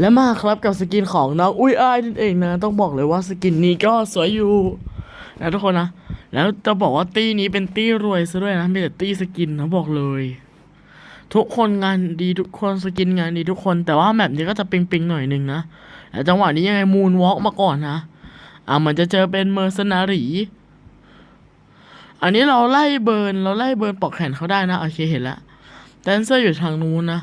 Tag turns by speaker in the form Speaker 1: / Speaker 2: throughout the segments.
Speaker 1: และมาครับกับสกินของน้องอุ้ยอ้ายนั่นเองนะ ต้องบอกเลยว่าสกินนี้ก็สวยอยู่นะทุกคนนะ แล้วจะบอกว่าตี้นี้เป็นตี้รวยซะด้วยนะมีแต่ตี้สกินนะบอกเลย ทุกคนงานดีทุกคนสกินงานดีทุกคน แต่ว่าแมปนี้ก็จะปิงๆหน่อยหนึงนะแต่จังหวะนี้ยังไงมูนวอล์กมาก่อนนะอ่ามันจะเจอเป็นเมอร์เซนารีอันนี้เราไล่เบิร์นเราไล่เบิร์นปอกแขนเขาได้นะโอเคเห็นแล้วแดนเซอร์อยู่ทางนู้นนะ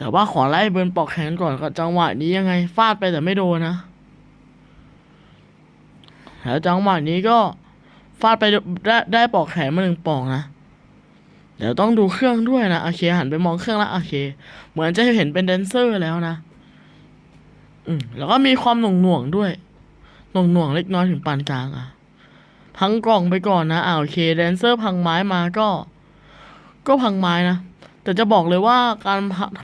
Speaker 1: แต่ว่าขอไล่เบิร์นปอกแขนก่อนก็จังหวะนี้ยังไงฟาดไปแต่ไม่โดนนะแล้วจังหวะนี้ก็ฟาดไปได้ได้ปอกแขนมาหนึ่งปอกนะเดี๋ยวต้องดูเครื่องด้วยนะโอเคหันไปมองเครื่องแล้วโอเค เหมือนจะเห็นเป็นแดนเซอร์แล้วนะ อืมแล้วก็มีความหน่วงหน่วงๆด้วยหน่วงหน่วงๆเล็กน้อยถึงปานกลางอะ พังกล่องไปก่อนนะอ่าโอเคแดนเซอร์พังไม้มาก็ ก็พังไม้นะ แต่จะบอกเลยว่าการ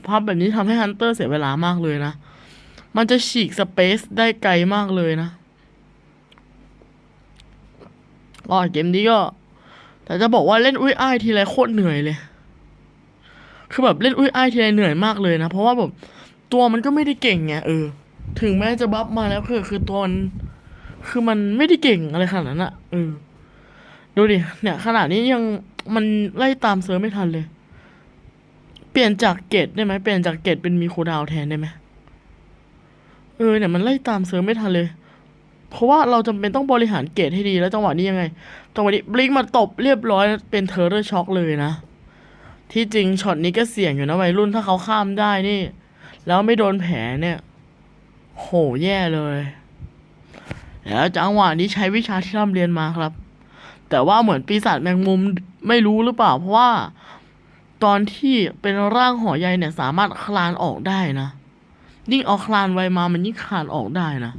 Speaker 1: พับแบบนี้ทำให้ฮันเตอร์เสียเวลามากเลยนะ มันจะฉีกสเปซได้ไกลมากเลยนะก็เกมนี้ก็ แต่จะบอกว่าเล่นอุ้ยอ้ายทีไรโคตรเหนื่อยเลย คือแบบเล่นอุ้ยอ้ายทีไรเหนื่อยมากเลยนะ เพราะว่าแบบตัวมันก็ไม่ได้เก่งไงเออ ถึงแม้จะบัฟมาแล้วคือคือตัวมันคือมันไม่ได้เก่งอะไรขนาดนั้นอะเออ ดูดิ เนี่ย ขนาดนี้ยังมันไล่ตามเซิร์ฟไม่ทันเลย ปลี่ยนจากเกตได้ไหมเปลี่ยนจากเกตเป็นมีโคดาวแทนได้ไหมเออเนี่ยมันไล่ตามเซิร์ฟไม่ทันเลย เพราะว่าเราจำเป็นต้องบริหารเกตให้ดีแล้วจังหวะนี้ยังไงจังหวะนี้บลิงมาตบเรียบร้อยเป็นเทอร์เรอร์ช็อกเลยนะ ที่จริงช็อตนี้ก็เสี่ยงอยู่นะวัยรุ่นถ้าเขาข้ามได้นี่ แล้วไม่โดนแผลเนี่ย โหแย่เลย แล้วจังหวะนี้ใช้วิชาที่ร่ำเรียนมาครับ แต่ว่าเหมือนปีศาจแมงมุมไม่รู้หรือเปล่า เพราะว่า ตอนที่เป็นร่างห่อใยเนี่ย สามารถคลานออกได้นะยิ่งเอาคลานไวมามันยิ่งคลานออกได้นะ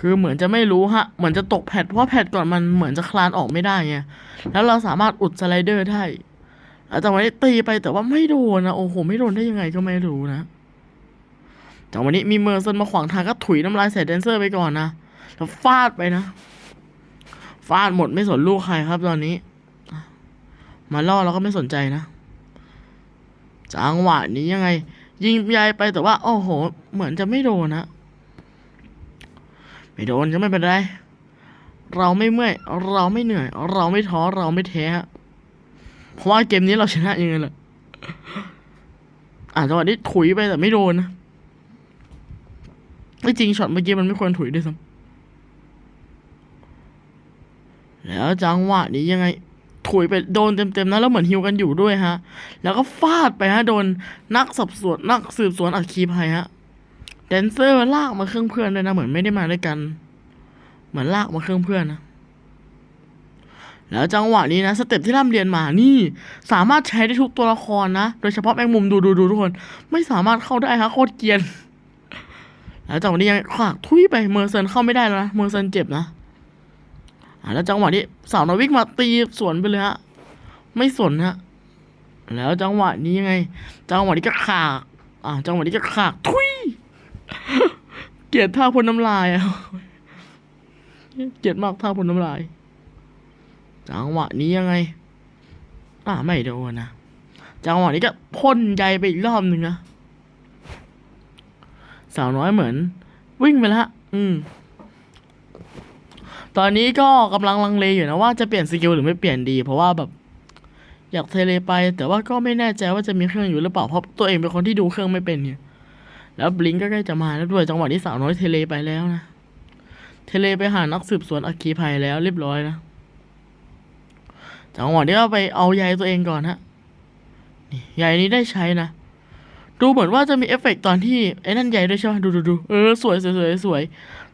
Speaker 1: คือเหมือนจะไม่รู้ฮะ เหมือนจะตกแพทเพราะว่าแพทก่อนมันเหมือนจะคลานออกไม่ได้ไงแล้วเราสามารถอุดสไลเดอร์ได้อาจังหวะนี้ตีไปแต่ว่าไม่โดนนะโอ้โหไม่โดนได้ยังไงก็ไม่รู้นะจังหวะนี้มีเมอร์เซนมาขวางทางก็ถุยน้ำลายใส่แดนเซอร์ไปก่อนนะแล้วฟาดไปนะ ฟาดหมดไม่สนลูกใครครับตอนนี้ มาล่อเราก็ไม่สนใจนะ จังหวะนี้ยังไง ยิงยายไปแต่ว่า โอ้โห เหมือนจะไม่โดนนะ ไม่โดนก็ไม่เป็นไร เราไม่เมื่อย เราไม่เหนื่อย เราไม่ท้อ เราไม่แท้เพราะว่าเกมนี้เราชนะยังไงล่ะอ่าจังหวะนี้ถุยไปแต่ไม่โดนนะไม่จริงช็อตเมื่อกี้มันไม่ควรถุยด้วยซ้ำแล้วจังหวะนี้ยังไง ถุยไปโดนเต็มๆนะแล้วเหมือนฮิวกันอยู่ด้วยฮะ แล้วก็ฟาดไปฮะโดนนักสอบสวนนักสืบสวนอัคคีภัยฮะแดนเซอร์ลากมาเครื่องเพื่อนด้วยนะเหมือนไม่ได้มาด้วยกัน เหมือนลากมาเครื่องเพื่อนนะแล้วจังหวะนี้นะสเต็ปที่ร่ำเรียนมานี่ สามารถใช้ได้ทุกตัวละครนะ โดยเฉพาะแมงมุมดูดูดูทุกคน ไม่สามารถเข้าได้ฮะโคตรเกียน แล้วจังหวะนี้ยังขวากทุยไปเมอร์เซนเข้าไม่ได้แล้วนะเมอร์เซนเจ็บนะ แล้วจังหวะนี้สาวนอวิกมาตีสวนไปเลยฮะ ไม่สนฮะ แล้วจังหวะนี้ยังไง จังหวะนี้ก็ขาก อ่า จังหวะนี้ก็ขาก ทุย เกลียดท่าพ่นน้ำลายอะเกลียดมากท่าพ่นน้ำลาย จังหวะนี้ยังไง อ่าไม่โดนนะ จังหวะนี้ก็พ่นใยไปอีกรอบหนึ่งนะ สาวน้อยเหมือน วิ่งไปแล้วอืม ตอนนี้ก็กำลังลังเลอยู่นะว่าจะเปลี่ยนสกิลหรือไม่เปลี่ยนดี เพราะว่าแบบอยากเทเลไป แต่ว่าก็ไม่แน่ใจว่าจะมีเครื่องอยู่หรือเปล่าเพราะตัวเองเป็นคนที่ดูเครื่องไม่เป็นเนี่ยแล้วบลิงก็ใกล้จะมาแล้วด้วยจังหวะที่สาวน้อยเทเลไปแล้วนะเทเลไปหานักสืบสวนอัคคีภัยแล้วเรียบร้อยนะจังหวะนี้ก็ไปเอาใยตัวเองก่อนฮะนี่ใยนี้ได้ใช้นะดูเหมือนว่าจะมีเอฟเฟกต์ตอนที่ไอ้นั่นใหญ่ด้วยใช่ไหมดูดูดูเออสวยสวยสวยสวย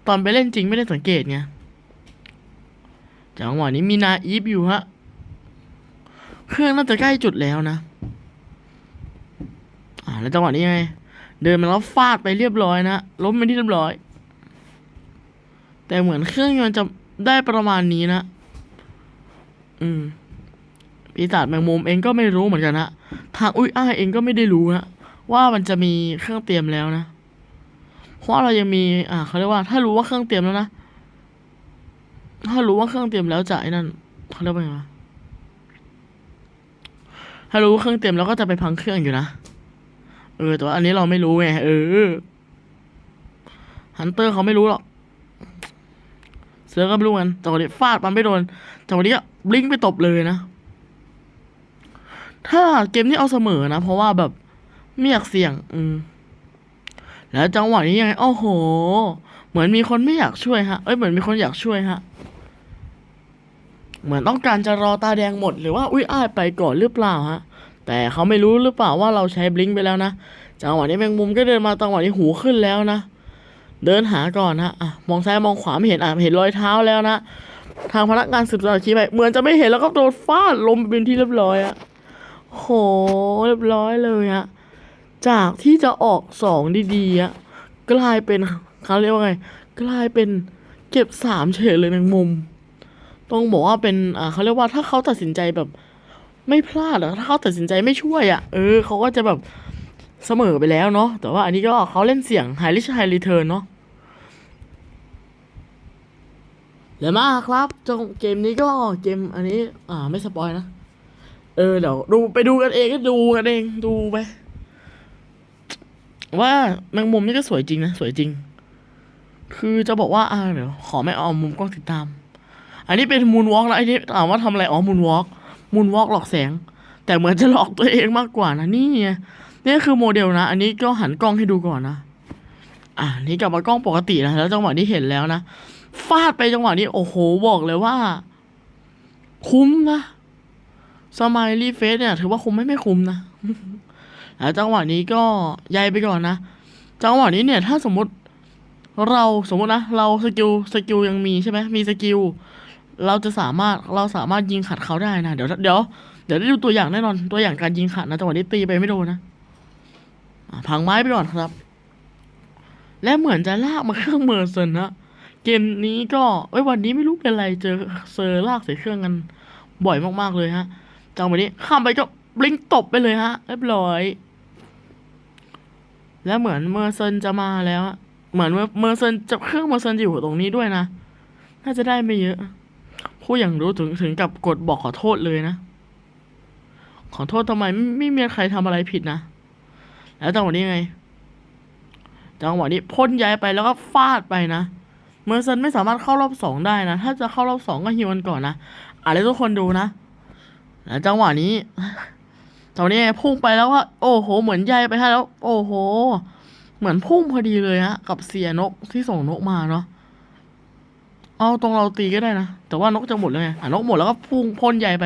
Speaker 1: ตอนไปเล่นจริงไม่ได้สังเกตไง จังหวะนี้มีนาอีฟอยู่ฮะ เครื่องน่าจะใกล้จุดแล้วนะ อ่าแล้วจังหวะนี้ไง เดินมาแล้วฟาดไปเรียบร้อยนะ ล้มไปที่เรียบร้อย แต่เหมือนเครื่องยนต์จะได้ประมาณนี้นะ อืม ปีศาจแมงมุมเองก็ไม่รู้เหมือนกันฮะ ทางอุ้ยอ้ายเองก็ไม่ได้รู้นะว่ามันจะมีเครื่องเตรียมแล้วนะ เพราะเรายังมี อ่าเขาเรียกว่า ถ้ารู้ว่าเครื่องเตรียมแล้วนะ ถ้ารู้ว่าเครื่องเตรียมแล้วจะไอ้นั่นเขาเรียกว่าไงวะถ้ารู้ว่าเครื่องเตรียมแล้วก็จะไปพังเครื่องอยู่นะเออแต่ว่าอันนี้เราไม่รู้ไงเออฮันเตอร์เขาไม่รู้หรอกเสือก็ไม่รู้กันจังหวะนี้ฟาดมันไม่โดนจังหวะนี้ก็บลิงไปตบเลยนะ ถ้าเกมนี้เอาเสมอนะ เพราะว่าแบบไม่อยากเสี่ยง อืม แล้วจังหวะนี้ยังไงโอ้โห เหมือนมีคนไม่อยากช่วยฮะ เอ้ยเหมือนมีคนอยากช่วยฮะ เหมือนต้องการจะรอตาแดงหมดหรือว่าอุ้ยอ้ายไปก่อนหรือเปล่าฮะ แต่เขาไม่รู้หรือเปล่าว่าเราใช้บลิงไปแล้วนะจังหวะนี้แมงมุมก็เดินมาจังหวะนี้หูขึ้นแล้วนะ เดินหาก่อนฮะอะมองซ้ายมองขวาไม่เห็นอะเห็นรอยเท้าแล้วนะทางพนักงานสืบสวนชี้ไปเหมือนจะไม่เห็นแล้วก็โดนฟาดลงไปเป็นที่เรียบร้อยอะโหเรียบร้อยเลยอะจากที่จะออกสองดีๆอะกลายเป็นเขาเรียกว่าไง กลายเป็นเก็บสามเฉยเลยแมงมุม ต้องบอกว่าเป็นอ่าเขาเรียกว่าถ้าเขาตัดสินใจแบบ ไม่พลาดหรอถ้าเขาตัดสินใจไม่ช่วยอะเออเขาก็จะแบบเสมอไปแล้วเนาะแต่ว่าอันนี้ก็เขาเล่นเสียงไฮริชไฮรีเทิร์นเนาะแล้วมาครับจงเกมนี้ก็เกมอันนี้ อ่าไม่สปอยนะ เออเดี๋ยวดูไปดูกันเองก็ดูกันเองดูไปว่าแมงมุมนี่ก็สวยจริงนะ สวยจริง คือจะบอกว่า อ่าเดี๋ยวขอไม่เอามุมกล้องติดตาม อันนี้เป็นมูนวอล์กแล้วไอ้นี่ถามว่าทำอะไร อ๋อมูนวอล์กมูนวอล์กหลอกแสง แต่เหมือนจะหลอกตัวเองมากกว่านะนี่ไงนี่คือโมเดลนะ อันนี้ก็หันกล้องให้ดูก่อนนะ อ่านี่กลับมากล้องปกตินะแล้วจังหวะที่เห็นแล้วนะฟาดไปจังหวะนี้โอ้โหบอกเลยว่า คุ้มนะสมายรีเฟสเนี่ย ถือว่าคุ้มไม่ไม่คุ้มนะแล้วจังหวะนี้ก็ยายไปก่อนนะจังหวะนี้เนี่ย ถ้าสมมติเราสมมตินะ เราสกิลสกิลยังมีใช่ไหมมีสกิล เราจะสามารถเราสามารถยิงขัดเขาได้นะเดี๋ยวเดี๋ยวเดี๋ยวได้ดูตัวอย่างแน่นอน ตัวอย่างการยิงขัดนะจังหวะนี้ตีไปไม่โดนนะพังไม้ไปก่อนครับ และเหมือนจะลากมาเครื่องเมอร์เซนนะเกมนี้ก็เอ้ยวันนี้ไม่รู้เป็นไรเจอเซอร์ลากใส่เครื่องกันบ่อยมากๆเลยฮะจังหวะนี้ข้ามไปก็บลิงตบไปเลยฮะเรียบร้อย แล้วเหมือนเมอร์เซนจะมาแล้วเหมือนเมอร์เซนจะเครื่องเมอร์เซนจะอยู่ตรงนี้ด้วยนะน่าจะได้ไม่เยอะ ผู้อย่างรู้ถึงถึงกับกดบอกขอโทษเลยนะ ขอโทษทำไมไม่ไม่มีใครทำอะไรผิดนะ แล้วจังหวะนี้ไงจังหวะนี้พ่นยายไปแล้วก็ฟาดไปนะ เมอร์เซนไม่สามารถเข้ารอบสองได้นะ ถ้าจะเข้ารอบสองก็ฮิวันก่อนนะอะแล้วทุกคนดูนะ แล้วจังหวะนี้ตอนนี้พุ่งไปแล้วว่าโอ้โห เหมือนใยไปให้แล้ว โอ้โห เหมือนพุ่งพอดีเลยฮะกับเสียนกที่ส่งนกมาเนาะ เอาตรงเราตีก็ได้นะ แต่ว่านกจะหมดเลยไงอะนกหมดแล้วก็พุ่งพ่นใหญ่ไป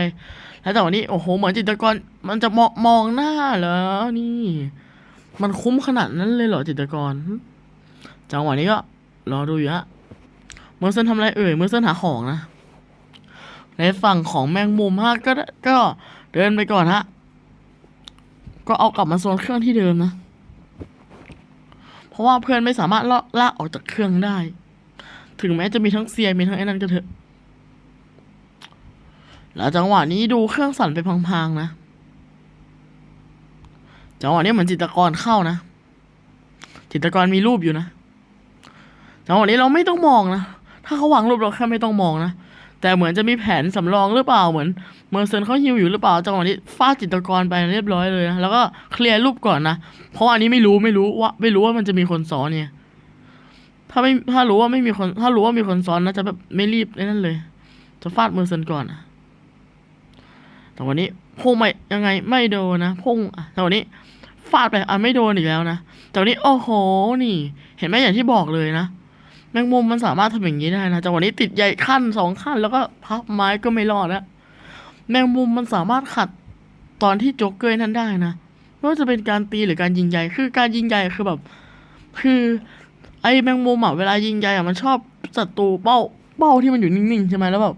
Speaker 1: แล้วแต่วันนี้โอ้โหเหมือนจิตรกรมันจะมองมองหน้าเหรอนี่ มันคุ้มขนาดนั้นเลยเหรอจิตรกร จังหวะนี้ก็รอดูอยู่ฮะเมอร์เซนทำอะไรเอ่ยเมอร์เซนหาของนะในฝั่งของแมงมุมฮะก็ก็เดินไปก่อนฮะก็เอากลับมาโซนเครื่องที่เดิมนะ เพราะว่าเพื่อนไม่สามารถลากลากออกจากเครื่องได้ ถึงแม้จะมีทั้งเซียมีทั้งไอ้นั่นก็เถอะ แล้วจังหวะนี้ดูเครื่องสั่นไปพลางๆนะ จังหวะนี้เหมือนจิตกรเข้านะ จิตกรมีรูปอยู่นะ จังหวะนี้เราไม่ต้องมองนะ ถ้าเขาวางรูปเราแค่ไม่ต้องมองนะ แต่เหมือนจะมีแผนสำรองหรือเปล่า เหมือนเมอร์เซนเขาฮิวอยู่หรือเปล่า จังหวะนี้ฟาดจิตกรไปเรียบร้อยเลยนะ แล้วก็เคลียร์รูปก่อนนะ เพราะอันนี้ไม่รู้ไม่รู้ว่า ไม่รู้ว่ามันจะมีคนซ้อนเนี่ย ถ้าไม่ถ้ารู้ว่าไม่มีคน ถ้ารู้ว่ามีคนซ้อนนะจะแบบไม่รีบไอ้นั่นเลย จะฟาดเมอเซนก่อนนะแต่วันนี้พุ่งไม่ยังไงไม่โดนนะพุ่งอะแต่วันนี้ฟาดไปอะไม่โดนอีกแล้วนะแต่วันนี้โอ้โหนี่ เห็นไหมอย่างที่บอกเลยนะแมงมุมมันสามารถทำอย่างนี้ได้นะจังหวะนี้ติดใหญ่ขั้นสองขั้น แล้วก็พับไม้ก็ไม่รอดแล้วแมงมุมมันสามารถขัดตอนที่โจ๊กเกอร์นั้นได้นะไม่ว่าจะเป็นการตีหรือการยิงใหญ่คือการยิงใหญ่คือแบบ คือ แมงมุมอะเวลายิงใหญ่อะมันชอบศัตรูเป้าเป้าที่มันอยู่นิ่งๆใช่ไหมแล้วแบบ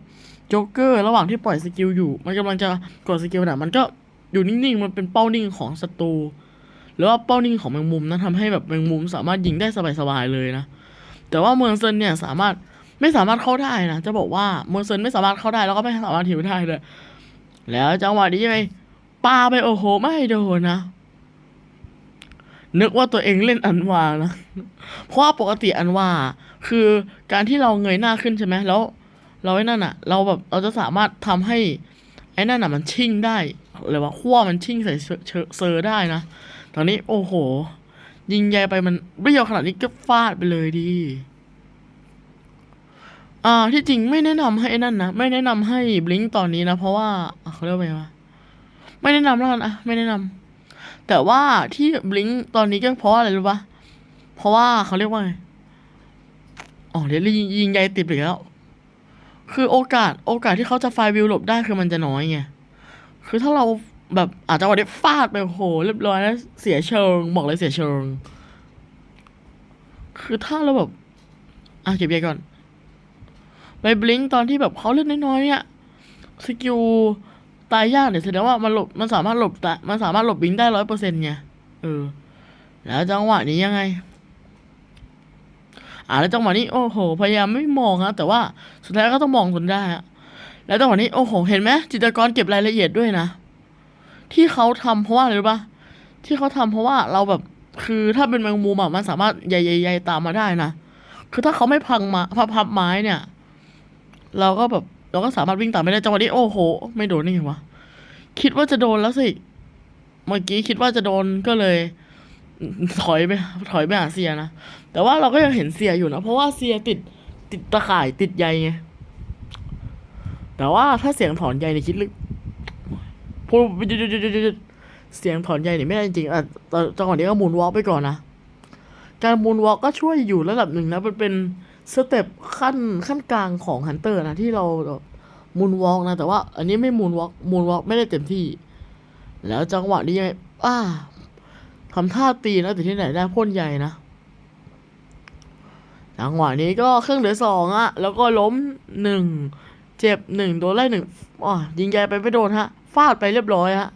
Speaker 1: โจ๊กเกอร์ระหว่างที่ปล่อยสกิลอยู่ มันกำลังจะกดสกิลน่ะมันก็อยู่นิ่งๆมันเป็นเป้านิ่งของศัตรูหรือว่าเป้านิ่งของแมงมุมนะทำให้แบบแมงมุมสามารถยิงได้สบายๆเลยนะแต่ว่าเมืองเซนเนี่ยสามารถไม่สามารถเข้าได้นะจะบอกว่าเมืองเซนไม่สามารถเข้าได้แล้วก็ไม่สามารถหิวได้เลยแล้วจังหวะนี้ยังไงปาไปโอ้โหไม่โดนนะ นึกว่าตัวเองเล่นอันวานะ เพราะว่าปกติอันวาคือการที่เราเงยหน้าขึ้นใช่ไหมแล้ว เราไอ้นั่นอะ เราแบบเราจะสามารถทำให้ไอ้นั่นอะมันชิ่งได้หรือว่าขั้วมันชิ่งใส่เซอร์ได้นะ ตอนนี้โอ้โห ยิงใยไปมันไม่ยาวขนาดนี้ก็ฟาดไปเลยดีอ่าที่จริงไม่แนะนำให้นั่นนะไม่แนะนำให้บลิงตอนนี้นะเพราะว่าเขาเรียกว่าไงวะไม่แนะนำแล้วกันอะไม่แนะนำ แต่ว่าที่บลิงตอนนี้ก็เพราะอะไรรู้ปะเพราะว่าเขาเรียกว่าไงอ๋อเดี๋ยวยิงยิงใยติดอีกแล้ว คือโอกาส โอกาสที่เขาจะไฟวิวหลบได้คือมันจะน้อยไง คือถ้าเราแบบอาจจะวันนี้ฟาดไปโอ้โหเรียบร้อยแล้วเสียเชิง บอกเลยเสียเชิง คือถ้าเราแบบ อะเก็บใยก่อน ไปบลิงตอนที่แบบเขาเล่นน้อยๆเนี่ยสกิล ตายยากเนี่ยแสดงว่ามันหลบมันสามารถหลบแต่มันสามารถหลบบิงได้ร้อยเปอร์เซ็นต์ไงเออ แล้วจังหวะนี้ยังไง อ่าแล้วจังหวะนี้โอ้โห พยายามไม่มองฮะแต่ว่าสุดท้ายก็ต้องมองจนได้ฮะแล้วจังหวะนี้โอ้โห เห็นไหมจิตรกรเก็บรายละเอียดด้วยนะ ที่เขาทำเพราะว่าอะไรรู้ปะที่เขาทำเพราะว่าเราแบบคือถ้าเป็นแมงมุมอะมันสามารถใหญ่ๆๆตามมาได้นะคือถ้าเขาไม่พังมาพับพับไม้เนี่ย เราก็แบบ เราก็สามารถวิ่งตามไม่ได้จังหวะนี้โอ้โห ไม่โดนนี่วะคิดว่าจะโดนแล้วสิ เมื่อกี้คิดว่าจะโดนก็เลย ถอยไปถอยไปหาเซียนะ แต่ว่าเราก็ยังเห็นเสียอยู่นะ เพราะว่าเสียติดติดตะข่ายติดใยไง แต่ว่าถ้าเสียงถอนใยเนี่ยคิดลึกพูดเสียงถอนใยเนี่ยไม่ได้จริงอะจังหวะนี้ก็มูนวอล์กไปก่อนนะ การมูนวอล์กก็ช่วยอยู่ระดับหนึ่งนะมันเป็น สเต็ปขั้นขั้นกลางของฮันเตอร์นะที่เรามูนวอล์กนะ แต่ว่าอันนี้ไม่มูนวอล์กมูนวอล์กไม่ได้เต็มที่ แล้วจังหวะนี้ยังไงอ้าทำท่าตีนะแต่ที่ไหนได้พ่นใหญ่นะ จังหวะนี้ก็เครื่องเหลือสองอะแล้วก็ล้มหนึ่งเจ็บหนึ่งโดนไล่หนึ่งอ๋อยิงใหญ่ไปไม่โดนฮะ ฟาดไปเรียบร้อยฮะ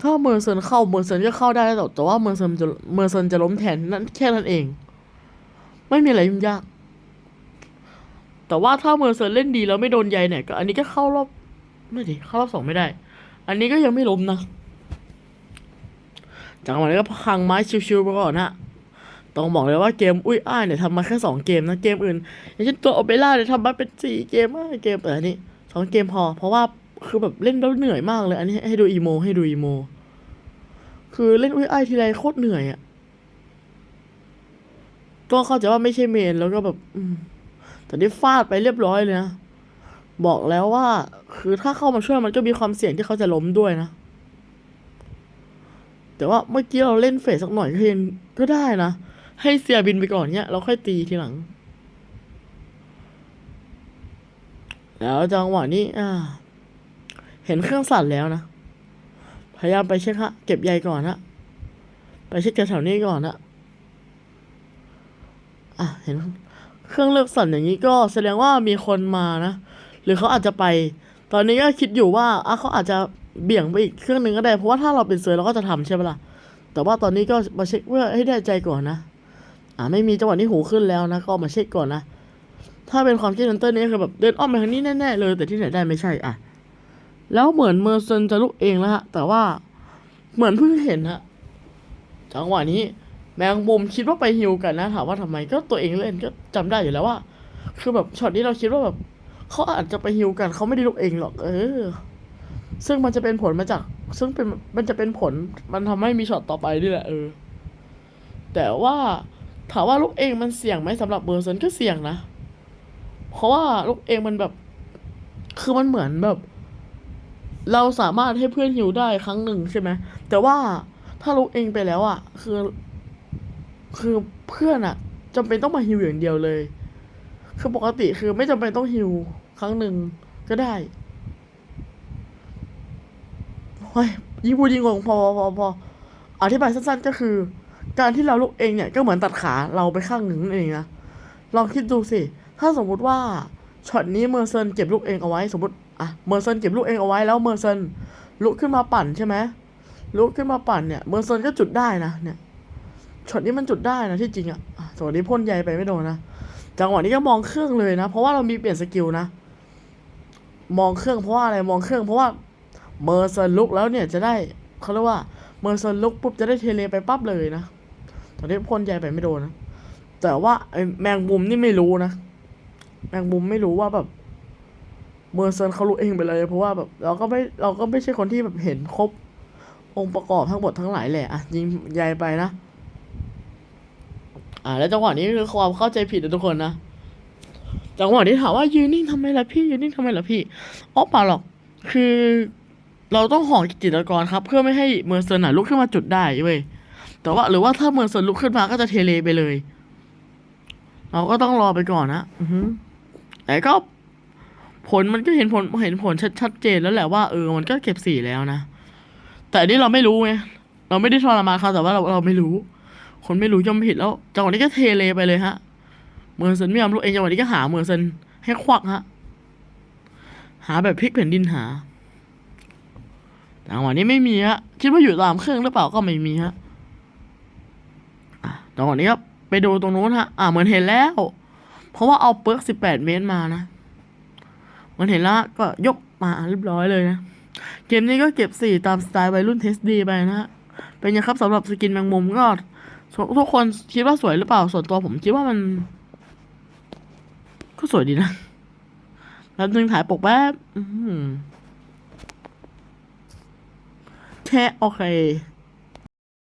Speaker 1: ถ้าเมอร์เซนเข้าเมอร์เซนก็เข้าได้แต่แต่ว่าเมอร์เซนจะเมอร์เซนจะล้มแทนนั่นแค่นั้นเอง ไม่มีอะไรยุ่งยาก แต่ว่าถ้าเมอร์เซนเล่นดีแล้วไม่โดนใยเนี่ยก็อันนี้ก็เข้ารอบไม่ดิเข้ารอบสองไม่ได้ อันนี้ก็ยังไม่ล้มนะจังหวะนี้ก็พังไม้ชิวๆไปก่อนฮะต้องบอกเลยว่าเกมอุ้ยอ้ายเนี่ยทำมาแค่สองเกมนะเกมอื่น อย่างเช่นตัวโอเปร่าเนี่ยทำมาเป็นสี่เกมห้าเกมแต่อันนี้สองเกมพอ เพราะว่าคือแบบเล่นแล้วเหนื่อยมากเลย อันนี้ให้ดูอีโมให้ดูอีโม คือเล่นอุ้ยอ้ายทีไรโคตรเหนื่อยอะ ตัวเข้าใจว่าไม่ใช่เมนแล้วก็แบบอืมแต่นี่ฟาดไปเรียบร้อยเลยนะ บอกแล้วว่า คือถ้าเข้ามาช่วยมันก็มีความเสี่ยงที่เขาจะล้มด้วยนะ แต่ว่าเมื่อกี้เราเล่นเฟสสักหน่อยก็ยังก็ได้นะ ให้เสียบินไปก่อนเนี้ยเราค่อยตีทีหลัง แล้วจังหวะนี้ อ่า เห็นเครื่องสั่นแล้วนะ พยายามไปเช็คฮะ เก็บใยก่อนนะไปเช็คแถวๆนี้ก่อนนะ อะเห็นเครื่องเลือกสั่นอย่างนี้ก็แสดงว่ามีคนมานะ หรือเขาอาจจะไป ตอนนี้ก็คิดอยู่ว่าอะเขาอาจจะเบี่ยงไปอีกเครื่องหนึ่งก็ได้ เพราะว่าถ้าเราเป็นเซอร์เราก็จะทำใช่ไหมล่ะ แต่ว่าตอนนี้ก็มาเช็คเพื่อให้ได้ใจก่อนนะ อ่าไม่มีจังหวะนี้หูขึ้นแล้วนะ ก็มาเช็คก่อนนะ ถ้าเป็นความคิดฮันเตอร์นี่คือแบบเดินอ้อมไปทางนี้แน่ๆเลย แต่ที่ไหนได้ไม่ใช่อะ แล้วเหมือนเมอร์เซนจะลุกเองแล้วฮะ แต่ว่าเหมือนเพิ่งเห็นฮะ จังหวะนี้ แมงมุมคิดว่าไปฮิวกันนะถามว่าทำไมก็ตัวเองเล่นก็จำได้อยู่แล้วว่า คือแบบช็อตนี้เราคิดว่าแบบเขาอาจจะไปฮิวกันเขาไม่ได้ลุกเองหรอก เออ ซึ่งมันจะเป็นผลมาจาก ซึ่งเป็นมันจะเป็นผลมันทำให้มีช็อตต่อไปนี่แหละเออ แต่ว่าถามว่าลูกเองมันเสี่ยงไหมสำหรับเบอร์เซนก็เสี่ยงนะ เพราะว่าลูกเองมันแบบ คือมันเหมือนแบบ เราสามารถให้เพื่อนฮิวได้ครั้งหนึ่งใช่ไหมแต่ว่าถ้าลูกเองไปแล้วอะ คือ คือเพื่อนอะจำเป็นต้องมาฮิวอย่างเดียวเลย คือปกติคือไม่จำเป็นต้องฮิวครั้งหนึ่งก็ได้ฮ้ยยิ่งพูดยิ่งงงพอพอพออธิบายสั้นๆก็คือ การที่เราลุกเองเนี่ยก็เหมือนตัดขาเราไปข้างหนึ่งนั่นเองนะลองคิดดูสิ ถ้าสมมุติว่าช็อตนี้เมอร์เซนเก็บลูกเองเอาไว้สมมติอะเมอร์เซนเก็บลูกเองเอาไว้แล้วเมอร์เซนลุกขึ้นมาปั่นใช่ไหมลุกขึ้นมาปั่นเนี่ยเมอร์เซนก็จุดได้นะเนี่ย ช็อตนี้มันจุดได้นะที่จริงอะอะสวัสดีพ่นใยไปไม่โดนนะ จังหวะนี้ก็มองเครื่องเลยนะ เพราะว่าเรามีเปลี่ยนสกิลนะ มองเครื่องเพราะว่าอะไร มองเครื่องเพราะว่าเมอร์เซนลุกแล้วเนี่ยจะได้เขาเรียกว่าเมอร์เซนลุกปุ๊บจะได้เทเลไปปั๊บเลยนะ ตอนนี้พ่นใยไปไม่โดนนะ แต่ว่าไอ้แมงมุมนี่ไม่รู้นะ แมงมุมไม่รู้ว่าแบบเมอร์เซนเขาลุกเองไปเลย เพราะว่าแบบเราก็ไม่เราก็ไม่ใช่คนที่แบบเห็นครบองค์ประกอบทั้งหมดทั้งหลายแหละอะยิงใหญ่ไปนะ อ่า แล้วจังหวะนี้คือความเข้าใจผิดนะทุกคนนะจังหวะที่ถามว่ายืนนิ่งทำไมล่ะพี่ยืนนิ่งทำไมล่ะพี่อ๋อเปล่าหรอก คือ เราต้องห่อจิตรกรครับ เพื่อไม่ให้เมอร์เซนน่ะลุกขึ้นมาจุดได้เว้ยแต่ว่าหรือว่าถ้าเมอร์เซนลุกขึ้นมาก็จะเทเลไปเลย เราก็ต้องรอไปก่อนนะอือฮึแต่ก็ผลมันก็เห็นผลเห็นผลชัดชัดเจนแล้วแหละว่าเออมันก็เก็บสีแล้วนะ แต่อันนี้เราไม่รู้ไงเราไม่ได้ทรมานเขาแต่ว่าเราเราไม่รู้ คนไม่รู้ย่อมผิดแล้วจังหวะนี้ก็เทเลไปเลยฮะ เมอร์เซนไม่ยอมรู้เองจังหวะนี้ก็หาเมอร์เซนให้ควักฮะ หาแบบพลิกแผ่นดินหาจังหวะนี้ไม่มีฮะ คิดว่าอยู่ตามเครื่องหรือเปล่าก็ไม่มีฮะจังหวะนี้ครับไปดูตรงนู้นฮะ อ่าเหมือนเห็นแล้ว เพราะว่าเอาเปิร์กสิบแปดเมตรมานะเหมันเห็นแล้วก็ยกมาเรียบร้อยเลยนะ เกมนี้ก็เก็บสี่ตามสไตล์วัยรุ่นเทสดีไปนะฮะ เป็นไงครับสำหรับสกินแมงมุมก็ ทุกคนคิดว่าสวยหรือเปล่าส่วนตัวผมคิดว่ามัน ก็สวยดีนะแล้วนึงถ่ายปกแป๊บแค่โอเค